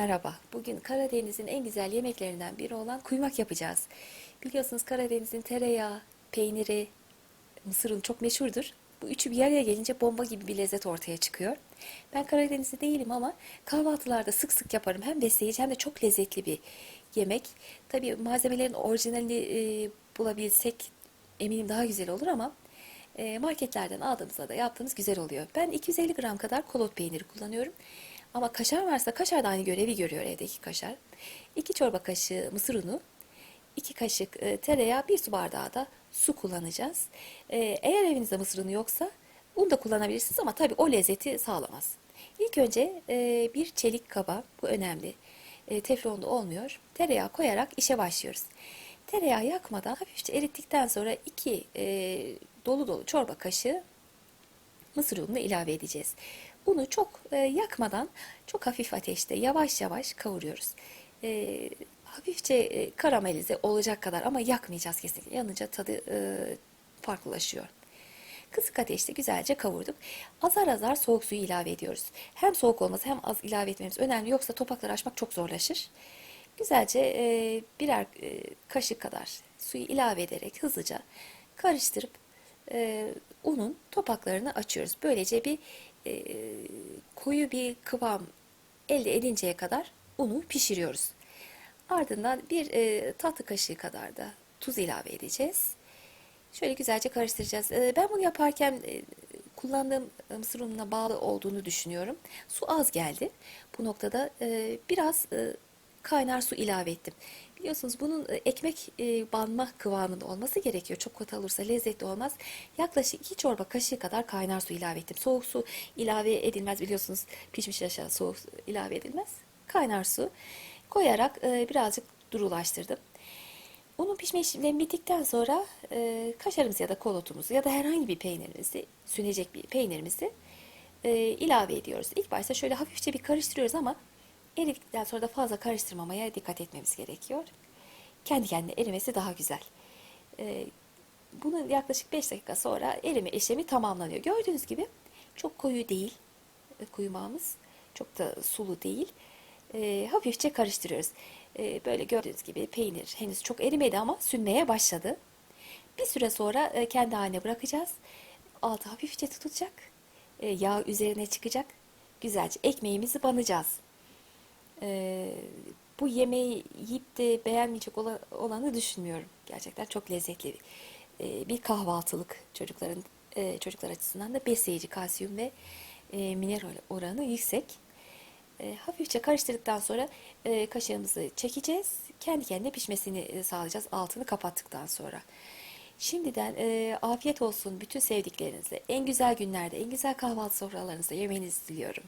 Merhaba. Bugün Karadeniz'in en güzel yemeklerinden biri olan kuymak yapacağız. Biliyorsunuz Karadeniz'in tereyağı, peyniri, mısır unu çok meşhurdur. Bu üçü bir araya gelince bomba gibi bir lezzet ortaya çıkıyor. Ben Karadenizli değilim ama kahvaltılarda sık sık yaparım. Hem besleyici hem de çok lezzetli bir yemek. Tabii malzemelerin orijinalini e, bulabilsek eminim daha güzel olur ama e, marketlerden aldığımızda da yaptığımız güzel oluyor. Ben 250 gram kadar kolot peyniri kullanıyorum. Ama kaşar varsa kaşar da aynı görevi görüyor evdeki kaşar. 2 çorba kaşığı mısır unu, 2 kaşık e, tereyağı, 1 su bardağı da su kullanacağız. E, eğer evinizde mısır unu yoksa un da kullanabilirsiniz ama tabii o lezzeti sağlamaz. İlk önce e, bir çelik kaba, bu önemli, e, teflonda olmuyor, tereyağı koyarak işe başlıyoruz. Tereyağı yakmadan hafifçe erittikten sonra 2 dolu dolu çorba kaşığı mısır ununu ilave edeceğiz. Unu çok e, yakmadan çok hafif ateşte yavaş yavaş kavuruyoruz. E, hafifçe e, karamelize olacak kadar ama yakmayacağız kesinlikle. Yanınca tadı e, farklılaşıyor. Kısık ateşte güzelce kavurduk. Azar azar soğuk suyu ilave ediyoruz. Hem soğuk olması hem az ilave etmemiz önemli. Yoksa topakları açmak çok zorlaşır. Güzelce e, birer e, kaşık kadar suyu ilave ederek hızlıca karıştırıp e, unun topaklarını açıyoruz. Böylece bir e, koyu bir kıvam elde edinceye kadar unu pişiriyoruz. Ardından bir e, tatlı kaşığı kadar da tuz ilave edeceğiz. Şöyle güzelce karıştıracağız. E, ben bunu yaparken e, kullandığım mısır ununa bağlı olduğunu düşünüyorum. Su az geldi. Bu noktada e, biraz e, kaynar su ilave ettim. Biliyorsunuz bunun e, ekmek e, banma kıvamında olması gerekiyor. Çok katı olursa lezzetli olmaz. Yaklaşık 2 çorba kaşığı kadar kaynar su ilave ettim. Soğuk su ilave edilmez biliyorsunuz. Pişmiş aşağı soğuk su ilave edilmez. Kaynar su koyarak e, birazcık durulaştırdım. Unun pişme işlemi bittikten sonra e, kaşarımızı ya da kolotumuzu ya da herhangi bir peynirimizi, sünecek bir peynirimizi ilave ediyoruz. İlk başta şöyle hafifçe bir karıştırıyoruz ama eridikten sonra da fazla karıştırmamaya dikkat etmemiz gerekiyor. Kendi kendine erimesi daha güzel. E, bunun yaklaşık 5 dakika sonra erime işlemi tamamlanıyor. Gördüğünüz gibi çok koyu değil e, kuymağımız. Çok da sulu değil. E, hafifçe karıştırıyoruz. E, böyle gördüğünüz gibi peynir henüz çok erimedi ama sünmeye başladı. Bir süre sonra e, kendi haline bırakacağız. Altı hafifçe tutacak. E, yağ üzerine çıkacak. Güzelce ekmeğimizi banacağız. E, bu yemeği yiyip de beğenmeyecek ola- olanı düşünmüyorum. Gerçekten çok lezzetli e, bir kahvaltılık çocukların e, çocuklar açısından da besleyici kalsiyum ve e, mineral oranı yüksek. E, hafifçe karıştırdıktan sonra e, kaşığımızı çekeceğiz. Kendi kendine pişmesini e, sağlayacağız altını kapattıktan sonra. Şimdiden e, afiyet olsun bütün sevdiklerinize. En güzel günlerde, en güzel kahvaltı sofralarınızda yemenizi diliyorum.